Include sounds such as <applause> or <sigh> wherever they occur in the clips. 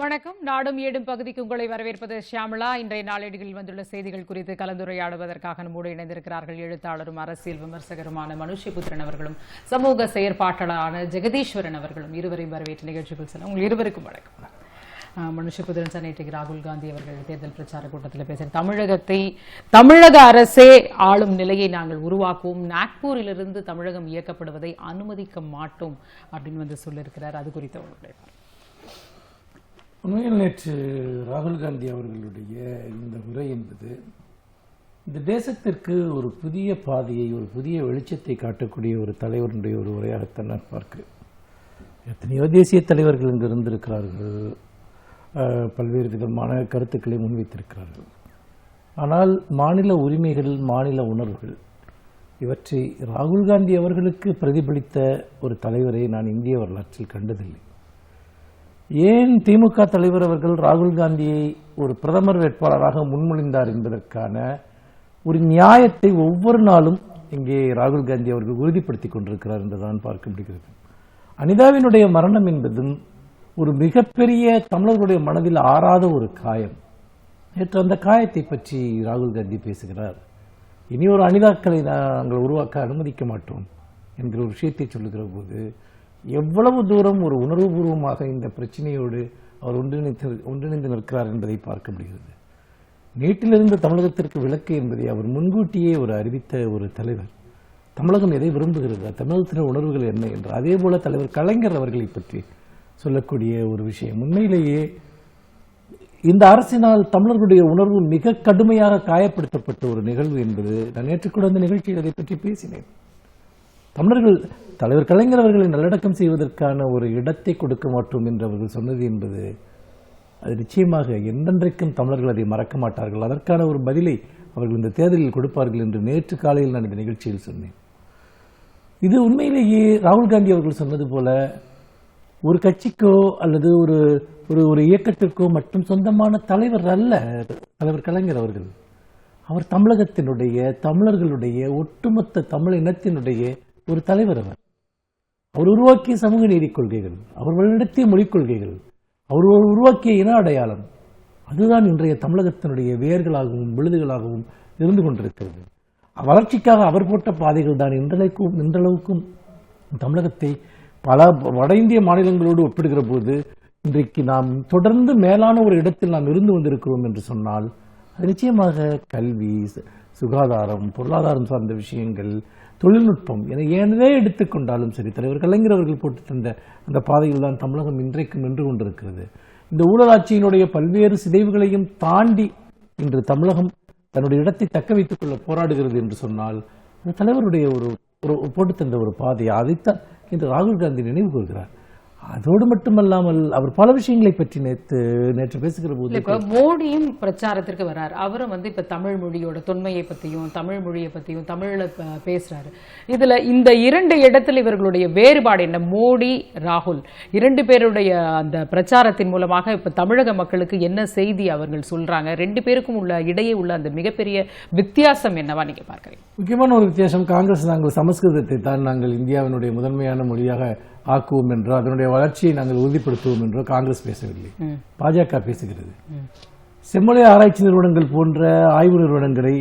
வணக்கம். நாடும் ஏடும் பகுதிக்கு உங்களை வரவேற்பது ஷியாமலா. இன்றைய நாளேடுகளில் வந்துள்ள செய்திகள் குறித்து கலந்துரையாடுவதற்காக நம்மோடு இணைந்திருக்கிறார்கள் எழுத்தாளரும் அரசியல் விமர்சகருமான மனுஷிபுத்திரன் அவர்களும் சமூக செயற்பாட்டாளரான ஜெகதீஸ்வரன் அவர்களும் இருவரையும் வரவேற்று நிகழ்ச்சிகள் செல்ல உங்கள் இருவருக்கும் வணக்கம். மனுஷபுத்திரன் சார் நேற்றைக்கு ராகுல் காந்தி அவர்கள் தேர்தல் பிரச்சார கூட்டத்தில் பேச தமிழகத்தை தமிழக அரசே ஆளும் நிலையை நாங்கள் உருவாக்குவோம். நாக்பூரிலிருந்து தமிழகம் இயக்கப்படுவதை அனுமதிக்க மாட்டோம் அப்படின்னு வந்து சொல்லியிருக்கிறார். அது குறித்த உங்களுடைய உண்மையில் நேற்று ராகுல் காந்தி அவர்களுடைய இந்த உரை என்பது இந்த தேசத்திற்கு ஒரு புதிய பாதையை ஒரு புதிய வெளிச்சத்தை காட்டக்கூடிய ஒரு தலைவருடைய ஒரு உரையாகத்தான் நான் பார்க்கிறேன். எத்தனையோ தேசிய தலைவர்கள் இங்கு இருந்திருக்கிறார்கள். பல்வேறு விதமான கருத்துக்களை முன்வைத்திருக்கிறார்கள். ஆனால் மாநில உரிமைகள் மாநில உணர்வுகள் இவற்றை ராகுல் காந்தி அவர்களுக்கு பிரதிபலித்த ஒரு தலைவரை நான் இந்திய வரலாற்றில் கண்டதில்லை. ஏன் திமுக தலைவர் அவர்கள் ராகுல் காந்தியை ஒரு பிரதமர் வேட்பாளராக முன்மொழிந்தார் என்பதற்கான ஒரு நியாயத்தை ஒவ்வொரு நாளும் இங்கே ராகுல் காந்தி அவர்கள் உறுதிப்படுத்திக் கொண்டிருக்கிறார் என்றுதான் பார்க்க முடிகிறது அனிதாவினுடைய மரணம் என்பதும் ஒரு மிகப்பெரிய தமிழர்களுடைய மனதில் ஆறாத ஒரு காயம். நேற்று அந்த காயத்தை பற்றி ராகுல் காந்தி பேசுகிறார். இனி ஒரு அனிதாக்களை நாங்கள் உருவாக்க அனுமதிக்க மாட்டோம் என்கிற ஒரு விஷயத்தை சொல்லுகிற போது எவ்வளவு தூரம் ஒரு உணர்வுபூர்வமாக இந்த பிரச்சனையோடு அவர் ஒன்றிணைத்து ஒன்றிணைந்து நிற்கிறார் என்பதை பார்க்க முடிகிறது. நேற்றிலிருந்து தமிழகத்திற்கு விளக்கு என்பதை அவர் முன்கூட்டியே ஒரு அறிவித்த ஒரு தலைவர். தமிழகம் எதை விரும்புகிறது? தமிழகத்தின் உணர்வுகள் என்ன என்று. அதே போல தலைவர் கலைஞர் அவர்களை பற்றி சொல்லக்கூடிய ஒரு விஷயம். உண்மையிலேயே இந்த அரசினால் தமிழர்களுடைய உணர்வு மிக கடுமையாக காயப்படுத்தப்பட்ட ஒரு நிகழ்வு என்பது நான் நேற்று கூட அந்த நிகழ்ச்சியில் அதை பற்றி பேசினேன். தமிழர்கள் தலைவர் கலைஞர் அவர்களை நல்லடக்கம் செய்வதற்கான ஒரு இடத்தை கொடுக்க மாட்டோம் என்று அவர்கள் சொன்னது என்பது அது நிச்சயமாக என்றென்றைக்கும் தமிழர்கள் அதை மறக்க மாட்டார்கள். அதற்கான ஒரு பதிலை அவர்கள் இந்த தேர்தலில் கொடுப்பார்கள் என்று நேற்று காலையில் நான் இந்த நிகழ்ச்சியில் சொன்னேன். இது உண்மையிலேயே ராகுல் காந்தி அவர்கள் சொன்னது போல ஒரு கட்சிக்கோ அல்லது ஒரு ஒரு ஒரு இயக்கத்திற்கோ மட்டும் சொந்தமான தலைவர் அல்ல தலைவர் கலைஞர் அவர்கள். அவர் தமிழகத்தினுடைய தமிழர்களுடைய ஒட்டுமொத்த தமிழ் இனத்தினுடைய ஒரு தலைவர் அவர். அவர் உருவாக்கிய சமூக நீதி கொள்கைகள் அவர் வழிநடத்திய மொழிக் கொள்கைகள் அவர் உருவாக்கிய இன அடையாளம். அதுதான் இன்றைய தமிழகத்தினுடைய வேர்களாகவும் விழுதுகளாகவும் இருந்து கொண்டிருக்கிறது. வளர்ச்சிக்காக அவர் போட்ட பாதைகள் தான் இன்றளவுக்கும் இன்றளவுக்கும் தமிழகத்தை பல வட இந்திய மாநிலங்களோடு ஒப்பிடுகிற போது இன்றைக்கு நாம் தொடர்ந்து மேலான ஒரு இடத்தில் நாம் இருந்து வந்திருக்கிறோம் என்று சொன்னால் அது நிச்சயமாக கல்வி சு- சுகாதாரம் பொருளாதாரம் சார்ந்த விஷயங்கள் தொழில்நுட்பம். என ஏனதே எடுத்துக்கொண்டாலும் சரி தலைவர் கலைஞர் அவர்கள் போட்டு தந்த அந்த பாதையில் தான் தமிழகம் இன்றைக்கும் நின்று கொண்டிருக்கிறது. இந்த ஊழலாட்சியினுடைய பல்வேறு சிதைவுகளையும் தாண்டி இன்று தமிழகம் தன்னுடைய இடத்தை தக்க வைத்துக் கொள்ள போராடுகிறது என்று சொன்னால் அந்த தலைவருடைய ஒரு ஒரு போட்டு தந்த ஒரு பாதையை அதைத்தான் இன்று ராகுல் காந்தி நினைவு கூறுகிறார் அதோடு மட்டுமல்லாமல் அவர் பல விஷயங்களை பற்றி நேற்று நேற்று பேசுகிற போது இப்ப மோடியும் பிரச்சாரத்திற்கு வர்றார் அவரும் வந்து இப்ப தமிழ் மொழியோட தொன்மையை பத்தியும் தமிழ் மொழியை பத்தியும் தமிழ்ல ப- பேசுறாரு. இதுல இந்த இரண்டு இடத்துல இவர்களுடைய வேறுபாடு என்ன? மோடி ராகுல். இரண்டு பேருடைய அந்த பிரச்சாரத்தின் மூலமாக இப்ப தமிழக மக்களுக்கு என்ன செய்தி அவர்கள் சொல்றாங்க? ரெண்டு பேருக்கும் உள்ள இடையே உள்ள அந்த மிகப்பெரிய வித்தியாசம் என்னவா நீங்க பார்க்கறீங்க? முக்கியமான ஒரு வித்தியாசம் காங்கிரஸ் நாங்கள் சமஸ்கிருதத்தை தான் நாங்கள் இந்தியாவினுடைய முதன்மையான மொழியாக ஆக்குவோம் என்றோ அதனுடைய வளர்ச்சியை நாங்கள் உறுதிப்படுத்துவோம் என்றோ காங்கிரஸ் பேசவில்லை. பாஜக பேசுகிறது. செம்மொழி ஆராய்ச்சி நிறுவனங்கள் போன்ற ஆய்வு நிறுவனங்களை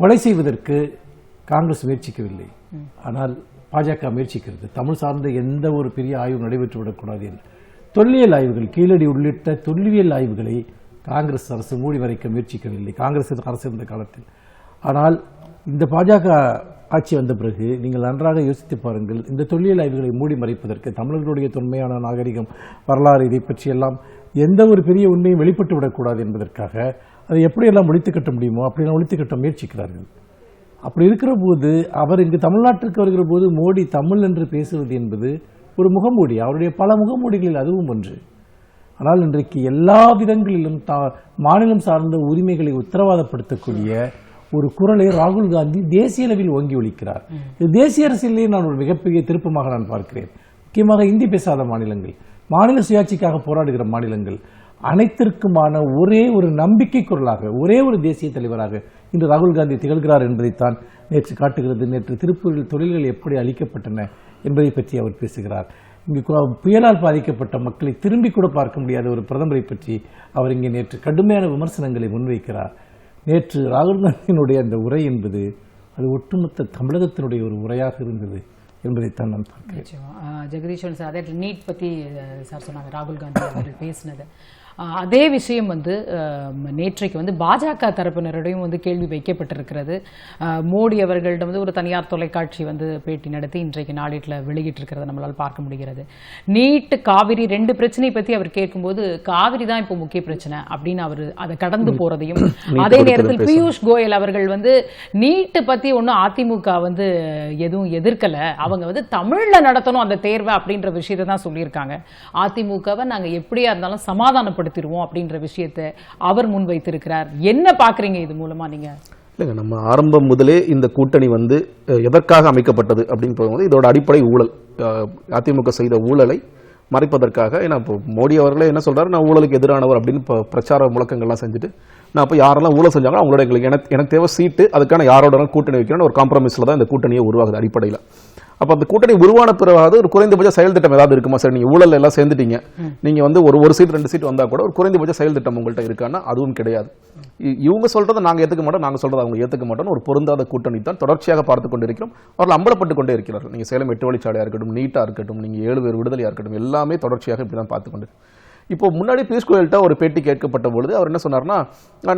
கொலை செய்வதற்கு காங்கிரஸ் முயற்சிக்கவில்லை. ஆனால் பாஜக முயற்சிக்கிறது. தமிழ் சார்ந்த எந்த ஒரு பெரிய ஆய்வும் நடைபெற்று விடக்கூடாது என்று. தொல்லியல் ஆய்வுகள் கீழடி உள்ளிட்ட தொல்லியல் ஆய்வுகளை காங்கிரஸ் அரசு மூடி மறைக்க முயற்சிக்கவில்லை. காங்கிரஸ் அரசு இருந்த காலத்தில். ஆனால் இந்த பாஜக ஆட்சி வந்த பிறகு நீங்கள் நன்றாக யோசித்து பாருங்கள் இந்த தொல்லியல் ஆய்வுகளை மூடி மறைப்பதற்கு தமிழர்களுடைய தொன்மையான நாகரிகம் வரலாறு இதை பற்றியெல்லாம் எந்த ஒரு பெரிய உண்மையும் வெளிப்பட்டு விடக்கூடாது என்பதற்காக அதை எப்படியெல்லாம் ஒழித்து கட்ட முடியுமோ அப்படியெல்லாம் ஒழித்து கட்ட முயற்சிக்கிறார்கள். அப்படி இருக்கிற போது அவர் இங்கு தமிழ்நாட்டிற்கு வருகிற போது மோடி தமிழ் என்று பேசுவது என்பது ஒரு முகமூடி. அவருடைய பல முகமூடிகளில் அதுவும் ஒன்று. ஆனால் இன்றைக்கு எல்லா விதங்களிலும் தா- மாநிலம் சார்ந்த உரிமைகளை உத்தரவாதப்படுத்தக்கூடிய ஒரு குரலை ராகுல் காந்தி தேசிய அளவில் ஓங்கி ஒலிக்கிறார் இது தேசிய அரசியலே நான் ஒரு மிகப்பெரிய திருப்பமாக நான் பார்க்கிறேன். முக்கியமாக இந்தி பேசாத மாநிலங்கள் மாநில சுயாட்சிக்காக போராடுகிற மாநிலங்கள் அனைத்திற்குமான ஒரே ஒரு நம்பிக்கை குரலாக ஒரே ஒரு தேசிய தலைவராக இன்று ராகுல் காந்தி திகழ்கிறார் என்பதைத்தான் நேற்று காட்டுகிறது. நேற்று திருப்பூரில் தொழில்கள் எப்படி அளிக்கப்பட்டன என்பதை பற்றி அவர் பேசுகிறார். இங்கு புயலால் பாதிக்கப்பட்ட மக்களை திரும்பி கூட பார்க்க முடியாத ஒரு பிரதமரை பற்றி அவர் இங்கே நேற்று கடுமையான விமர்சனங்களை முன்வைக்கிறார். நேற்று ராகுல் காந்தியினுடைய அந்த உரை என்பது அது ஒட்டுமொத்த தமிழகத்தினுடைய ஒரு உரையாக இருந்தது என்பதைத்தான் நான் பார்க்கிறேன். ஜெகதீஷன் சார் அதே நீட் பற்றி சார் சொன்னாங்க ராகுல் காந்தி அவர்கள் பேசினது. அதே விஷயம் வந்து நேற்றைக்கு வந்து பாஜக தரப்பினரிடையும் வந்து கேள்வி வைக்கப்பட்டிருக்கிறது. மோடி அவர்களிடம் வந்து ஒரு தனியார் தொலைக்காட்சி வந்து பேட்டி நடத்தி இன்றைக்கு நாளேட்டில் வெளியிட்டிருக்கிறத நம்மளால் பார்க்க முடிகிறது. நீட் காவிரி ரெண்டு பிரச்சனை பற்றி அவர் கேட்கும்போது காவிரி தான் இப்போ முக்கிய பிரச்சனை அப்படின்னு அவர் அதை கடந்து போறதையும் அதே நேரத்தில் பியூஷ் கோயல் அவர்கள் வந்து நீட்டு பத்தி ஒன்றும் அதிமுக வந்து எதுவும் எதிர்க்கல. அவங்க வந்து தமிழ்ல நடத்தணும் அந்த தேர்வை அப்படின்ற விஷயத்தை தான் சொல்லியிருக்காங்க. அதிமுகவை நாங்க எப்படியா இருந்தாலும் சமாதானப்படுத்திடுவோம் அப்படின்ற விஷயத்தை அவர் முன்வைத்திருக்கிறார். என்ன பார்க்குறீங்க இது மூலமாக நீங்கள் இல்லைங்க நம்ம ஆரம்பம் முதலே இந்த கூட்டணி வந்து எதற்காக அமைக்கப்பட்டது அப்படின்னு போகும்போது இதோட அடிப்படை ஊழல் அதிமுக செய்த ஊழலை மறைப்பதற்காக ஏன்னா இப்போ மோடி அவர்களே என்ன சொல்கிறாரு நான் ஊழலுக்கு எதிரானவர் அப்படின்னு இப்போ பிரச்சார முழக்கங்கள்லாம் செஞ்சுட்டு நான் இப்போ யாரெல்லாம் ஊழல் செஞ்சாங்களோ அவங்களோட எங்களுக்கு எனக்கு எனக்கு தேவை சீட்டு அதுக்கான யாரோட கூட்டணி வைக்கணும்னு ஒரு காம்ப்ரமைஸில் தான் இந்த கூட்டணியை உருவாகுது அடிப்படையில். அப்போ அந்த கூட்டணி உருவான பிறகு ஒரு குறைந்தபட்ச செயல் திட்டம் ஏதாவது இருக்குமா சார்? நீங்க ஊழல் எல்லாம் சேர்ந்துட்டீங்க. நீங்க வந்து ஒரு ஒரு சீட் ரெண்டு சீட் வந்தா கூட ஒரு குறைந்தபட்ச செயல் திட்டம் உங்கள்கிட்ட இருக்கான்னா அதுவும் கிடையாது. இவங்க சொல்றதை நாங்க ஏத்துக்க மாட்டோம் நாங்க சொல்றதை அவங்க ஏத்துக்க மாட்டோம் ஒரு பொருந்தாத கூட்டணி தான் தொடர்ச்சியாக பார்த்து கொண்டிருக்கிறோம். அவர்கள் அம்பலப்பட்டு கொண்டே இருக்கிறார்கள். நீங்க சேலம் எட்டு வழிச்சாலையா இருக்கட்டும் நீட்டா இருக்கட்டும் நீங்க ஏழு பேர் விடுதலையா இருக்கட்டும் எல்லாமே தொடர்ச்சியாக இப்படி தான் பார்த்து கொண்டு இப்போ முன்னாடி பியூஷ் கோயல்கிட்ட ஒரு பேட்டி கேட்கப்பட்ட பொழுது அவர் என்ன சொன்னார்னா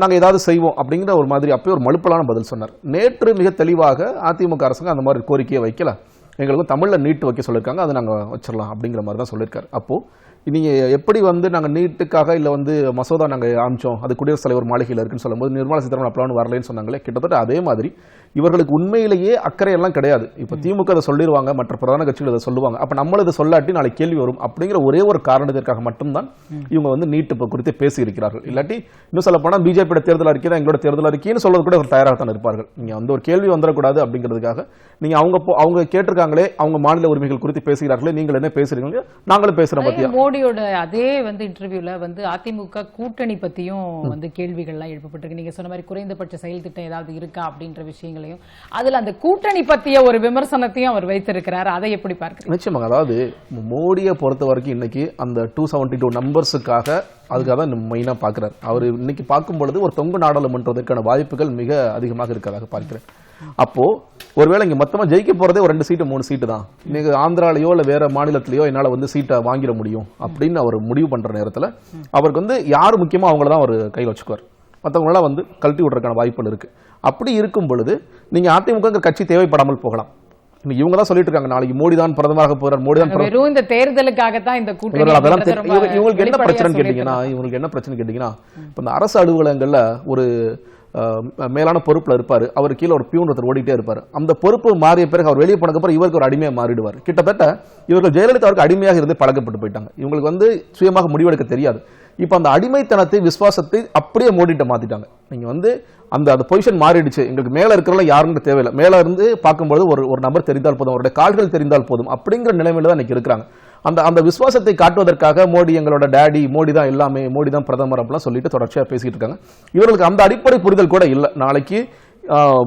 நாங்கள் ஏதாவது செய்வோம் அப்படிங்கிற ஒரு மாதிரி அப்பயே ஒரு மலுப்பலான பதில் சொன்னார். நேற்று மிக தெளிவாக அதிமுக அரசாங்கம் அந்த மாதிரி கோரிக்கையை வைக்கல. எங்களுக்கு தமிழில் நீட் வைக்க சொல்லியிருக்காங்க அதை நாங்கள் வச்சிடலாம் அப்படிங்கிற மாதிரி தான் சொல்லியிருக்காரு அப்போது நீங்கள் எப்படி வந்து நாங்கள் நீட்டுக்காக இல்லை வந்து மசோதா நாங்கள் ஆமிச்சோம் அது குடியரசுத் தலைவர் மாளிகையில் இருக்குன்னு சொல்லும்போது நிர்மலா சீதாராமன் அப்பலான்னு வரலைன்னு சொன்னாங்களே கிட்டத்தட்ட அதே மாதிரி இவர்களுக்கு உண்மையிலேயே அக்கறை எல்லாம் கிடையாது. இப்போ திமுக அதை சொல்லிடுவாங்க மற்ற பிரதான கட்சிகள் இதை சொல்லுவாங்க. அப்போ நம்மளும் இதை சொல்லாட்டி நாளைக்கு கேள்வி வரும். அப்படிங்கிற ஒரே ஒரு காரணத்திற்காக மட்டும்தான் இவங்க வந்து நீட் இப்போ குறித்து பேசி இருக்கிறார்கள் இல்லாட்டி இன்னும் சொல்ல போனால் பிஜேபியோட தேர்தல் அறிக்கை தான் எங்களோட தேர்தல் அறிக்கைன்னு சொல்றது கூட ஒரு தயாராக தான் இருப்பார்கள். நீங்க வந்து ஒரு கேள்வி வந்துடக்கூடாது அப்படிங்கிறதுக்காக நீங்க அவங்க அவங்க கேட்டிருக்காங்களே அவங்க மாநில உரிமைகள் குறித்து பேசுகிறார்களே நீங்கள் என்ன பேசுறீங்க நாங்களும் பேசுறோம் பத்தியா? மோடியோட அதே வந்து இன்டர்வியூல வந்து அதிமுக கூட்டணி பத்தியும் வந்து கேள்விகள்லாம் எழுப்பப்பட்டிருக்கு. நீங்க சொன்ன மாதிரி குறைந்தபட்ச செயல் திட்டம் ஏதாவது இருக்கா அப்படின்ற விஷயங்களையும் அதுல அந்த கூட்டணி பத்திய ஒரு விமர்சனத்தையும் அவர் வைத்திருக்கிறார். அதை எப்படி பார்க்கிறீங்க? நிச்சயமாக. அதாவது மோடியை பொறுத்த வரைக்கும் இன்னைக்கு அந்த டூ செவன்டி டூ நம்பர்ஸுக்காக அதுக்காக தான் மெயினாக பார்க்குறாரு. அவர் இன்னைக்கு பார்க்கும் பொழுது ஒரு தொங்கு நாடாளுமன்றத்திற்கான வாய்ப்புகள் மிக அதிகமாக இருக்கிறதாக பார்க்கிறேன். அப்போ ஒருவேளை இங்க மொத்தமா ஜெயிக்க போறதே ஒரு ரெண்டு சீட்டு மூணு சீட்டு தான். இன்னைக்கு ஆந்திராலயோ இல்ல வேற மாநிலத்திலயோ என்னால வந்து சீட்டை வாங்கிட முடியும் அப்படின்னு அவர் முடிவு பண்ற நேரத்துல அவருக்கு வந்து யார் முக்கியமோ அவங்கள தான் அவர் கையில் வச்சுக்குவார். மற்றவங்களெல்லாம் வந்து கழட்டி விடுறதுக்கான வாய்ப்புகள் இருக்கு. அப்படி இருக்கும் பொழுது நீங்க அதிமுக கட்சி தேவைப்படாமல் போகலாம். இவங்க தான் சொல்லிட்டு இருக்காங்க நாளைக்கு மோடி தான் பிரதமராக போறார் மோடி தான் வெறும் இந்த தேர்தலுக்காகத்தான் இந்த கூட்டணி அதெல்லாம் இவங்களுக்கு என்ன வெளிப்படையா பிரச்சனை கேட்டீங்கன்னா. இவங்களுக்கு என்ன பிரச்சனை கேட்டீங்கன்னா இப்ப இந்த அரசு அலுவலகங்கள்ல ஒரு மேலான பொறுப்பில் இருப்பார். அவர் கீழே ஒரு பியூன் ஒருத்தர் ஓடிட்டே இருப்பார். அந்த பொறுப்பு மாறிய பிறகு அவர் வெளியே போனதுக்கப்புறம் இவருக்கு ஒரு அடிமையாக மாறிடுவார். கிட்டத்தட்ட இவர்கள் ஜெயலலிதா அவருக்கு அடிமையாக இருந்து பழக்கப்பட்டு போயிட்டாங்க. இவங்களுக்கு வந்து சுயமாக முடிவெடுக்க தெரியாது. இப்போ அந்த அடிமைத்தனத்தை விசுவாசத்தை அப்படியே மோடிட்ட மாற்றிட்டாங்க நீங்கள் வந்து அந்த அந்த பொசிஷன் மாறிடுச்சு. எங்களுக்கு மேலே இருக்கிறவங்க யாருன்னு தேவையில்லை. மேலே இருந்து பார்க்கும்போது ஒரு ஒரு நபர் தெரிந்தால் போதும். அவருடைய கால்கள் தெரிந்தால் போதும். அப்படிங்கிற நிலைமையில தான் இன்றைக்கி இருக்கிறாங்க. அந்த அந்த விசுவாசத்தை காட்டுவதற்காக மோடி எங்களோட டேடி மோடி தான் எல்லாமே மோடி தான் பிரதமர் அப்படிலாம் சொல்லிட்டு தொடர்ச்சியா பேசிட்டு இருக்காங்க. இவர்களுக்கு அந்த அடிப்படை புரிதல் கூட இல்லை. நாளைக்கு